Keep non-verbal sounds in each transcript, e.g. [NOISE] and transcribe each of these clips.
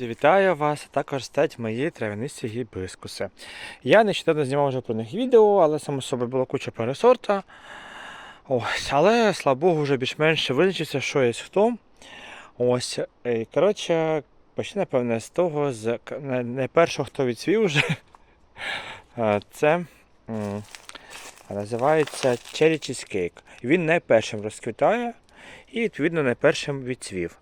Вітаю вас, також стать мої травянисті гібискуси. Я нещодавно знімав вже про них відео, але само собою була куча пересорта. Ось, але, слава Богу, вже більш-менш визначився, що є хто. Ось, і, коротше, почну, напевне, з того, з к- не- не першого, хто відсвів вже. Це називається Cherry Cheesecake. Він не першим розквітає і, відповідно, не першим відцвів.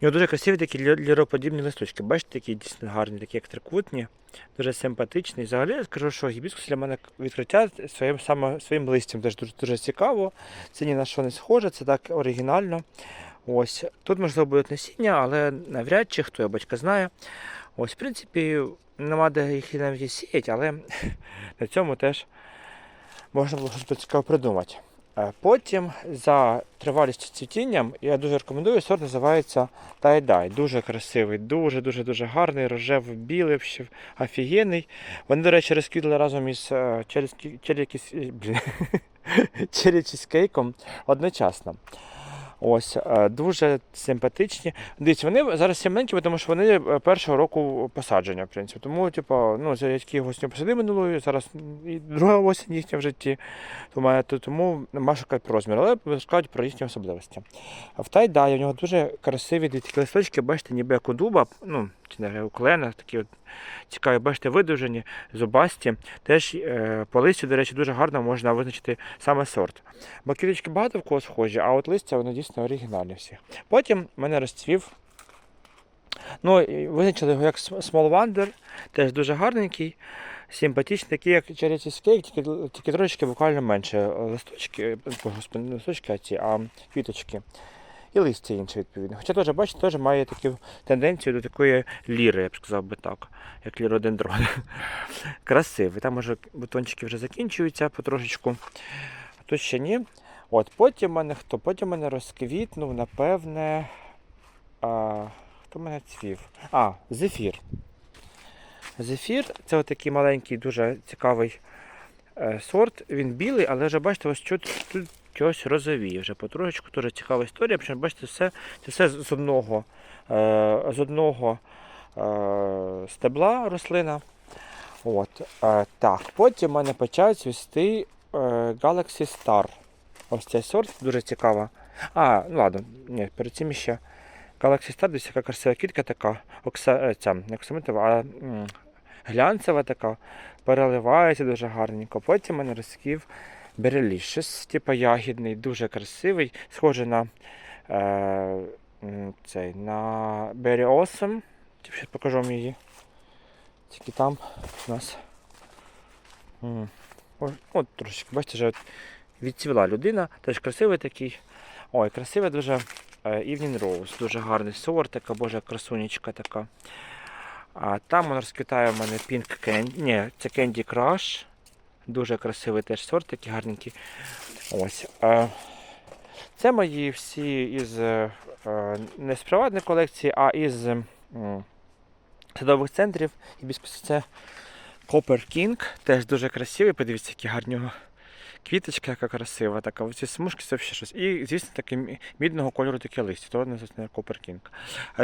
Нього дуже красиві такі ліроподібні листочки. Бачите, такі дійсно гарні, такі як трикутні, дуже симпатичні. Взагалі я скажу, що гібіскус для мене відкриття своїм саме своїм листям теж дуже, дуже цікаво. Це ні на що не схоже, це так оригінально. Ось тут можливо будуть насіння, але навряд чи хто я батька знає. Ось, в принципі, нема де їх і навіть і сіять, але [LAUGHS] на цьому теж можна було щось цікаво придумати. Е, Потім за тривалістю цвітінням я дуже рекомендую. Сорт називається Тайдай. Дуже красивий, дуже дуже гарний, рожевий, білий, офігенний. Вони, до речі, розквітли разом із е, чізкейком [LAUGHS] одночасно. Ось е, дуже симпатичні. Дивіться, вони зараз сімненькі, тому що вони е, першого року посадження, в принципі. Тому, типу, ну, за які сьогодні посадили минулої, зараз і друга осінь їхня в житті. Тому, шукати про розмір, але розкажуть про їхні особливості. В тайдаї у нього дуже красиві листочки, бачите, ніби як у дуба, ну, чи не у клена, такі от цікаві, бачите, видовжені, зубасті. Теж е, по листю, до речі, дуже гарно можна визначити саме сорт. Бо квіточки багато в кого схожі, а от листя вони дійсно оригінальні всі. Потім мене розцвів. Ну, визначили його як Small Wonder, теж дуже гарненький, симпатичний, такий, як Cherry Cheesecake, тільки, тільки трошечки буквально менше листочки, господи, листочки, а ці, а квіточки. І листя інше, відповідно. Хоча теж, бачите, теж має таку тенденцію до такої ліри, я б сказав би так, як ліродендрон. [LAUGHS] Красивий. Там може бутончики вже закінчуються потрошечку. А тут ще ні. От, потім мене хто? Потім мене розквітнув, напевне. А, хто мене цвів? А, зефір. Зефір це отакий маленький, дуже цікавий е, сорт. Він білий, але вже бачите, ось тут, тут чогось розовіє вже потрошечку. Дуже цікава історія. Причому, бачите, все, це все з одного, е, з одного е, стебла рослина. От, е, так, потім в мене почав цвісти е, Galaxy Star. Ось цей сорт дуже цікава. А, ну ладно, ні, перед цим ще Galaxy Star, десь яка красива квітка така, окса, е, ця, не оксамитова, а глянцева така, переливається дуже гарненько. Потім мене розквів Берелішес, типу ягідний, дуже красивий, схожий на е, цей, на Awesome. Зараз покажу вам її. Тільки там у нас. от трошечки, бачите, вже відцвіла людина, теж красивий такий. Ой, красивий дуже е, Evening Rose, дуже гарний сорт, така божа красунечка така. А там воно розквітає в мене Pink Candy. Ні, це Candy Crush. Дуже красивий теж сорт, такий гарненький. Ось. Це мої всі із е, е, не з приватної колекції, а із садових центрів. Гібіскус це Copper King, теж дуже красивий. Подивіться, які гарні квіточка, яка красива, така. Оці смужки це ще щось. І, звісно, таке мідного кольору таке листя. То називається Copper King.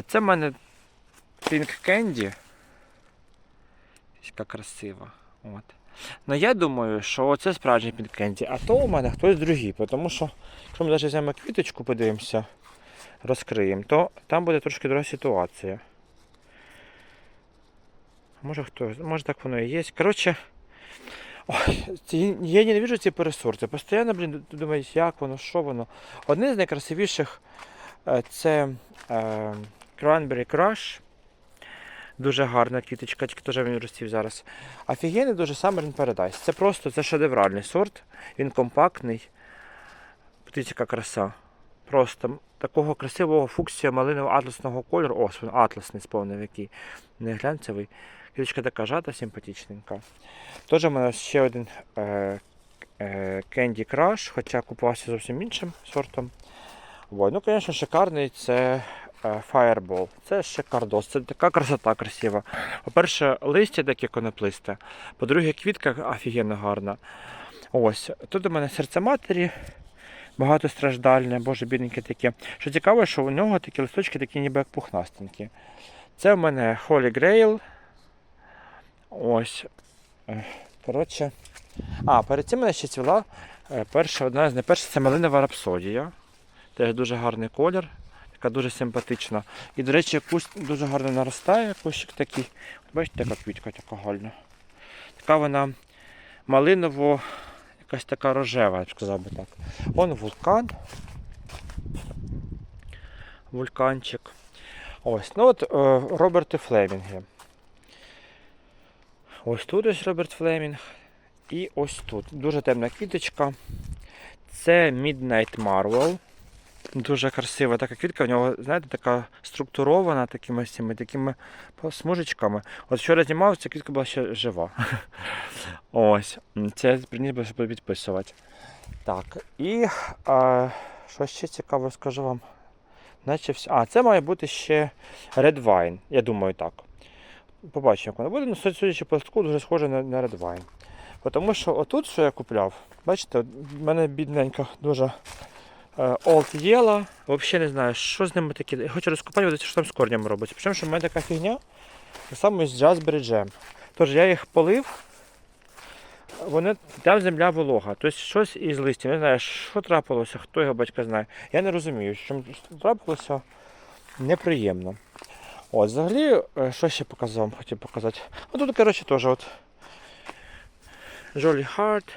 Це в мене Pink Candy. Яка красива. От. Ну я думаю, що це справжній Pink а то у мене хтось другий, тому що, якщо ми навіть візьмемо квіточку, подивимося, розкриємо, то там буде трошки друга ситуація. Може хто, може так воно і є. Коротше, ой, ці- я ненавижу ці пересорти. Постійно, блін, думаю, як воно, що воно. Одне з найкрасивіших е, це е, Cranberry Crush. Дуже гарна квіточка, тільки теж він розцвів зараз. Офігенний дуже Summer Paradise. Це просто це шедевральний сорт. Він компактний. Подивіться, краса. Просто такого красивого фуксія малинового атласного кольору. Ось він атласний сповнив який. Не глянцевий. Квіточка така жата, симпатичненька. Теж у мене ще один е, е, Candy Crush, хоча купувався зовсім іншим сортом. Ой, ну, звісно, шикарний це Fireball. Це шикардос. Це така красота красива. По-перше, листя таке коноплисте. По-друге, квітка офігенно гарна. Ось. Тут у мене серце матері. Багатостраждальне, боже, бідненьке таке. Що цікаво, що у нього такі листочки такі ніби як пухнастенькі. Це в мене Holy Grail. Ось. Е, Коротше. А, перед цим мене ще цвіла е, перша, одна з найперших це малинова рапсодія. Теж дуже гарний колір, така дуже симпатична. І, до речі, кущ дуже гарно наростає, кущик такий. Бачите, яка квітка така гальна. Така вона малиново, якась така рожева, я б сказав би так. Вон вулкан. Вулканчик. Ось, ну от е, Роберти Флемінги. Ось тут ось Роберт Флемінг. І ось тут. Дуже темна квіточка. Це Midnight Marvel. Дуже красива така квітка, в нього, знаєте, така структурована такими цими, такими смужечками. От вчора знімав, ця квітка була ще жива. [LAUGHS] Ось. Це приніс би, щоб підписувати. Так, і а, що ще цікаво, скажу вам. Наче все. А, це має бути ще Red Wine, я думаю так. Побачимо, як вона буде. Ну, судячи по листку, дуже схоже на, на Red Wine. Тому що отут, що я купляв, бачите, в мене бідненька дуже Old Yellow. Взагалі не знаю, що з ними таке. Я хочу розкопати, що там з корнями робиться. Причому, що в мене така фігня, так само із Raspberry Jam. Тож я їх полив, вони, там земля волога, тобто щось із листя. Не знаю, що трапилося, хто його батька знає. Я не розумію, що трапилося неприємно. От, взагалі, е, що ще показав, хотів показати. Ну тут, коротше, теж от Jolly Heart.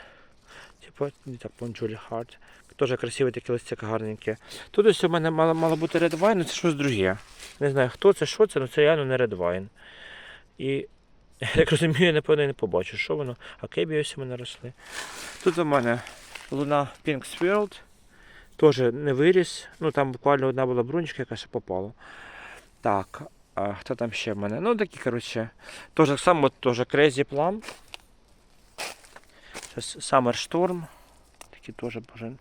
Типу, не так, Jolly Heart. Теж красиві такі листяка гарненькі. Тут ось у мене мало, мало бути але це щось друге. Не знаю, хто це, що це, але це реально не Wine. І [LAUGHS] я так розумію, я напевно не побачу, що воно. А кебі ось у мене росли. Тут у мене луна Pink Swirl. Теж не виріс. Ну там буквально одна була брунечка, яка ще попала. Так, а хто там ще в мене? Ну такі, коротше. Теж само теж Crazy Plum. Summer Storm. Такі теж боже.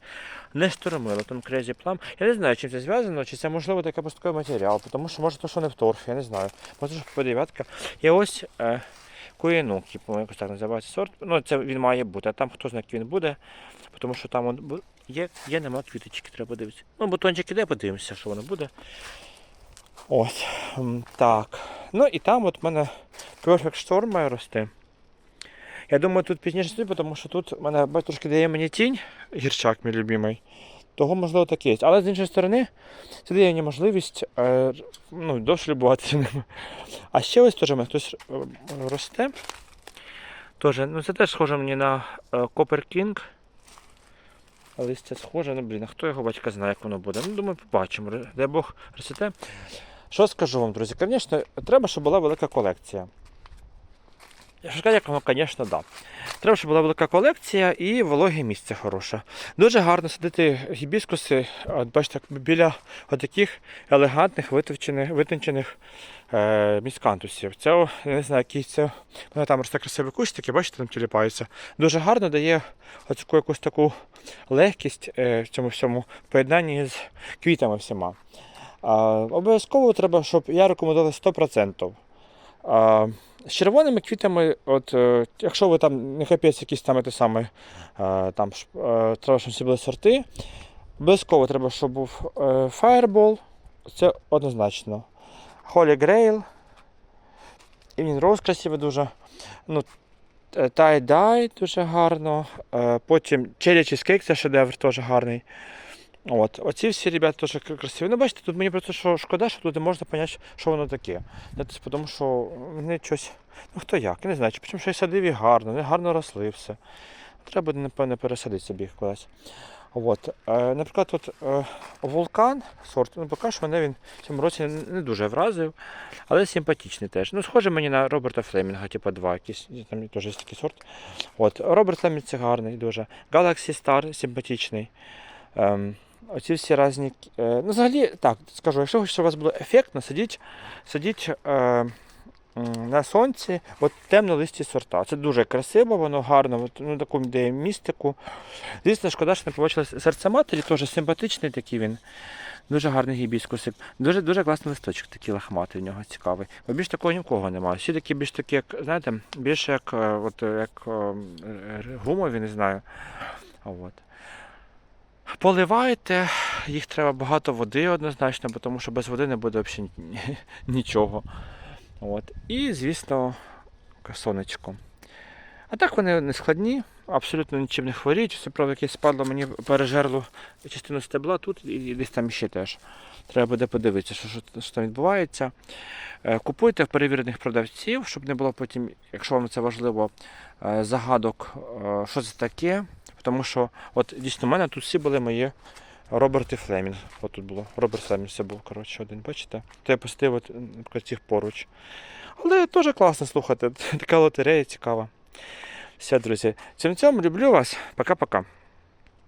Не штормило, там Crazy Plum. Я не знаю, чим це зв'язано, чи це можливо такий постковий матеріал, тому що може то, що не в торфі, я не знаю. Може, що по дев'ятка. І ось е, Куєнук, по якось так називається сорт. Ну, це він має бути, а там хто знає, як він буде, тому що там он, є, є, нема квіточки, треба подивитися. Ну, бутончик іде, подивимося, що воно буде. Ось. Так. Ну і там от в мене Perfect Storm має рости. Я думаю, тут пізніше стоїть, тому що тут мене бачите, трошки дає мені тінь, гірчак мій любимий. Того, можливо, так є. Але з іншої сторони, це дає мені можливість е, ну, довше любуватися ними. А ще ось теж мене хтось е, росте. Тоже, ну, це теж схоже мені на Copper King. Листя схоже, ну блін, а хто його батька знає, як воно буде. Ну, думаю, побачимо. Дай Бог росте. Що скажу вам, друзі? Звісно, треба, щоб була велика колекція. Воно, звісно, да. Треба, щоб була велика колекція і вологе місце хороше. Дуже гарно садити гібіскуси, от бачите, біля таких елегантних витончених, е, міскантусів. Це, не знаю, який це. Вони там росте красиві кустики, бачите, там тіліпаються. Дуже гарно дає оцю якусь таку легкість е, в цьому всьому поєднанні з квітами всіма. Обов'язково треба, щоб я рекомендував 100%. А, з червоними квітами, от, е, якщо ви там не капець якісь там те саме, е, там е, треба, щоб всі були сорти. Обов'язково треба, щоб був Fireball, це однозначно. Holy Grail. Evening Rose красивий дуже. Ну, Dye дуже гарно. Потім Cherry Cheesecake, це шедевр теж гарний. От. Оці всі ребята теж красиві. Ну, бачите, тут мені просто що шкода, що тут не можна зрозуміти, що воно таке. Тому що вони щось. Ну хто як, я не знаю, чи причому щось садив і гарно, вони гарно росли все. Треба напевно, пересадити собі їх кудись. От. Е, наприклад, от, е, вулкан сорт, ну поки що мене він в цьому році не, дуже вразив, але симпатичний теж. Ну, схоже мені на Роберта Флемінга, типу два якісь, і там теж є такий сорт. От. Роберт Флемінг це гарний дуже. Galaxy Star симпатичний. Ем, оці всі різні. Е, ну, взагалі, так, скажу, якщо хочете, щоб у вас було ефектно, сидіть, сидіть е, на сонці, от темно-листі сорта. Це дуже красиво, воно гарно, от, ну, таку дає містику. Звісно, шкода, що не побачили серце матері, теж симпатичний такий він. Дуже гарний гібіскусик. Дуже дуже класний листочок, такий лахматий в нього цікавий. Бо більш такого ні в кого немає. Всі такі більш такі, як, знаєте, більше як, е, от, як е, гумові, не знаю. От. Поливайте, їх треба багато води однозначно, бо тому що без води не буде взагалі нічого. От. І, звісно, сонечко. А так вони не складні, абсолютно нічим не хворіють. Це правда, якесь спадло мені пережерло частину стебла тут і десь там ще теж. Треба буде подивитися, що, що, що там відбувається. Е, Купуйте в перевірених продавців, щоб не було потім, якщо вам це важливо, е, загадок, е, що це таке. Тому що, от дійсно, в мене тут всі були мої Роберти Флемінг. От тут було. Роберт Флемінг це був, коротше, один, бачите? То я посадив от, цих поруч. Але теж класно слухати. [LAUGHS] Така лотерея цікава. Все, друзі. Цим цьому люблю вас. Пока-пока.